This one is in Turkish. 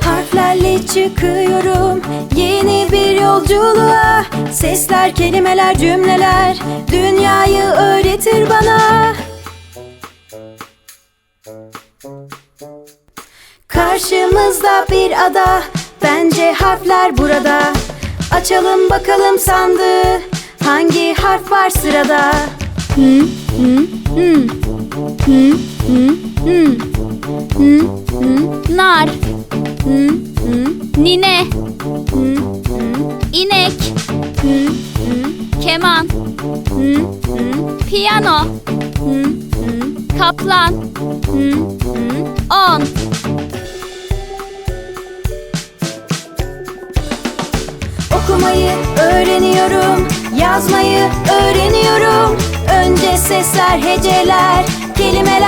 Harflerle çıkıyorum yeni bir yolculuğa Sesler, kelimeler, cümleler dünyayı öğretir bana Karşımızda bir ada Bence harfler burada Açalım bakalım sandığı Hangi harf var sırada? Hı, hı, hı. Hı, hı, hı. Hı, hı. Nar, Hı, hı. nine, Hı, hı. inek, Hı, hı. keman, Hı, hı. piyano, Hı, hı. kaplan, Hı, hı. on, Okumayı öğreniyorum, yazmayı öğreniyorum. Önce sesler, heceler, kelimeler